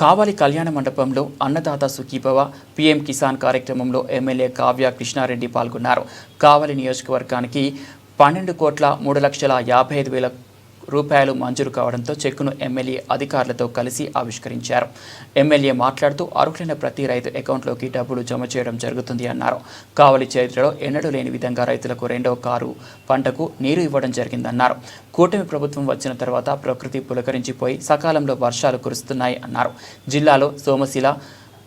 కావాలి కళ్యాణ మండపంలో అన్నదాత సుఖీభవ పీఎం కిసాన్ కార్యక్రమంలో ఎమ్మెల్యే కావ్య కృష్ణారెడ్డి పాల్గొన్నారు. కావలి నియోజకవర్గానికి పన్నెండు కోట్ల మూడు లక్షల యాభై ఐదు వేల రూపాయలు మంజూరు కావడంతో చెక్కును ఎమ్మెల్యే అధికారులతో కలిసి ఆవిష్కరించారు. ఎమ్మెల్యే మాట్లాడుతూ అర్హులైన ప్రతి రైతు అకౌంట్లోకి డబ్బులు జమ చేయడం జరుగుతుంది అన్నారు. కావలి చరిత్రలో ఎన్నడూ లేని విధంగా రైతులకు రెండవ కారు పంటకు నీరు ఇవ్వడం జరిగిందన్నారు. కూటమి ప్రభుత్వం వచ్చిన తర్వాత ప్రకృతి పులకరించిపోయి సకాలంలో వర్షాలు కురుస్తున్నాయి అన్నారు. జిల్లాలో సోమశిల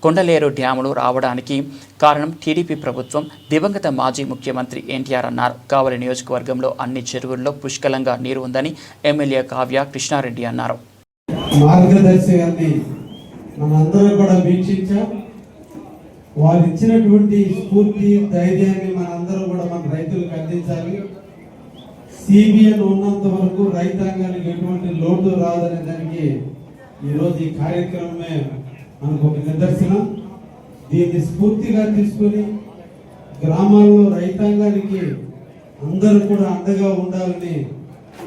కొండలేరు డ్యాములు రావడానికి కారణం టీడీపీ ప్రభుత్వం. దివంగత మాజీ ముఖ్యమంత్రి ఎన్టీఆర్ అన్నారు. కావలి నియోజకవర్గంలో అన్ని చెరువుల్లో పుష్కలంగా నీరు ఉందని ఎమ్మెల్యే కావ్య కృష్ణారెడ్డి అన్నారు. మార్గదర్శి గారిని మనందరం కూడా వీక్షించాం. వారు ఇచ్చినటువంటి స్ఫూర్తి ధైర్యాన్ని మనందరం కూడా మన రైతులకు అందించాలి. సిబిఎన్ ఉన్నంత వరకు రైతాంగానికి ఎటువంటి లోటు రాదనే దానికి ఈరోజు ఈ కార్యక్రమమే మనకు ఒక నిదర్శనం. దీన్ని స్ఫూర్తిగా తీసుకొని గ్రామాల్లో రైతాంగానికి అందరూ కూడా అండగా ఉండాలని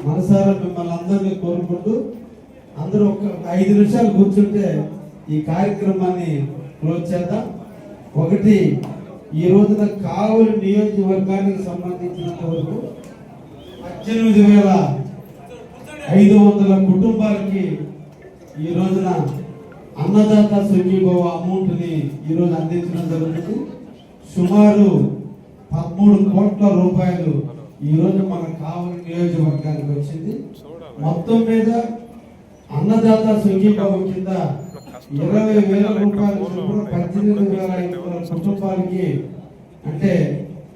మనసారా మిమ్మల్ని అందరినీ కోరుకుంటూ అందరూ ఒక ఐదు నిమిషాలు కూర్చుంటే ఈ కార్యక్రమాన్ని క్లోజ్ చేద్దాం. ఒకటి ఈ రోజున కావలి నియోజకవర్గానికి సంబంధించినంత వరకు పద్దెనిమిది వేల ఐదు వందల కుటుంబాలకి ఈ రోజున అన్నదాత సుఖీభవ అమౌంట్ని ఈరోజు అందించడం జరుగుతుంది. సుమారు పదమూడు కోట్ల రూపాయలు ఈ రోజు మన కావలి నియోజకవర్గానికి వచ్చింది. మొత్తం మీద అన్నదాత సుఖీభవం కింద ఇరవై వేల రూపాయలు పద్దెనిమిది వేల ఐదు వందల కుటుంబాలకి అంటే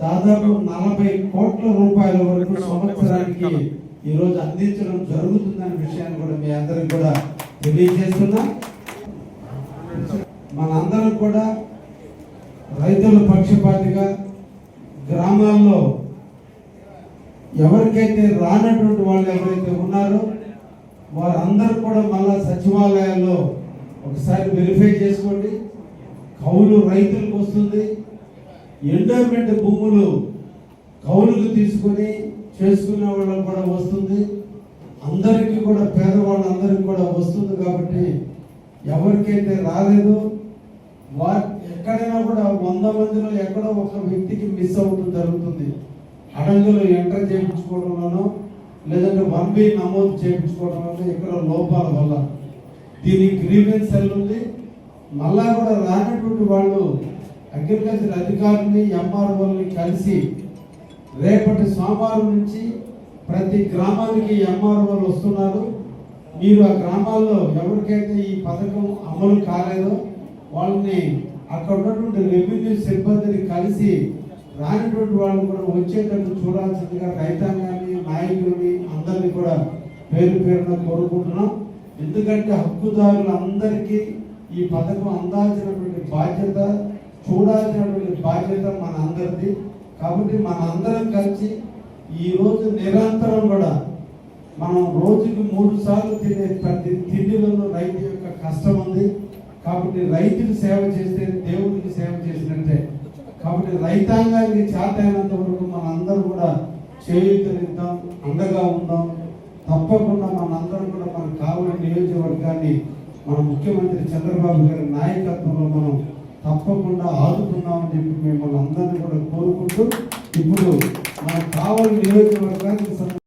దాదాపు నలభై కోట్ల రూపాయల వరకు సంవత్సరానికి ఈ రోజు అందించడం జరుగుతుందనే విషయాన్ని కూడా మీ అందరికి కూడా తెలియజేస్తున్నా. మనందరం కూడా రైతుల పక్షపాతిగా గ్రామాల్లో ఎవరికైతే రానటువంటి వాళ్ళు ఎవరైతే ఉన్నారో వారందరూ కూడా మళ్ళా సచివాలయాల్లో ఒకసారి వెరిఫై చేసుకోండి. కౌలు రైతులకు వస్తుంది. ఎండోమెంట్ భూములు కౌలుకు తీసుకొని చేసుకునే వాళ్ళకి కూడా వస్తుంది. అందరికీ కూడా పేదవాళ్ళందరికీ కూడా వస్తుంది కాబట్టి ఎవరికైతే రాలేదో వారి ఎక్కడైనా కూడా వంద మందిలో ఎక్కడో ఒక వ్యక్తికి మిస్ అవ్వటం జరుగుతుంది. అడంగులు ఎంటర్ చేయించుకోవడంలోనో లేదంటే వన్ బి నమోదు చేయించుకోవడంలో ఇక్కడ లోపాల వల్ల. దీనికి గ్రీవెన్స్ సెల్ ఉంది? మళ్ళా కూడా రానటువంటి వాళ్ళు అగ్రికల్చర్ అధికారిని ఎంఆర్ఓని కలిసి రేపటి సోమవారం నుంచి ప్రతి గ్రామానికి ఎంఆర్ఓలు వస్తున్నారు. మీరు ఆ గ్రామాల్లో ఎవరికైతే ఈ పథకం అమలు కాలేదో వాళ్ళని అక్కడ ఉన్నటువంటి రెవెన్యూ సిబ్బందిని కలిసి రానటువంటి వాళ్ళు కూడా వచ్చేటట్టు చూడాల్సిందిగా రైతాంగాన్ని నాయకుల్ని అందరినీ కూడా పేరు పేరున కోరుకుంటున్నాం. ఎందుకంటే హక్కుదారులందరికీ ఈ పథకం అందాల్సినటువంటి బాధ్యత చూడాల్సినటువంటి బాధ్యత మన అందరిది కాబట్టి మన అందరం కలిసి ఈ రోజు నిరంతరం కూడా మనం రోజుకి మూడు సార్లు తినే ప్రతి తిండిలోనూ రైతు యొక్క కష్టం ఉంది. కాబట్టి రైతులు సేవ చేస్తే దేవుడికి సేవ చేసినట్టే. కాబట్టి రైతాంగానికి చేతైనంత వరకు మన కూడా చేయుతనిద్దాం అండగా ఉందాం తప్పకుండా మనందరం కూడా మనకు కావాలని నియోజకవర్గాన్ని మన ముఖ్యమంత్రి చంద్రబాబు గారి నాయకత్వంలో మనం తప్పకుండా ఆదుకున్నామని చెప్పి మిమ్మల్ని అందరినీ కూడా కోరుకుంటూ ఇప్పుడు మన కావలి నియోజకవర్గానికి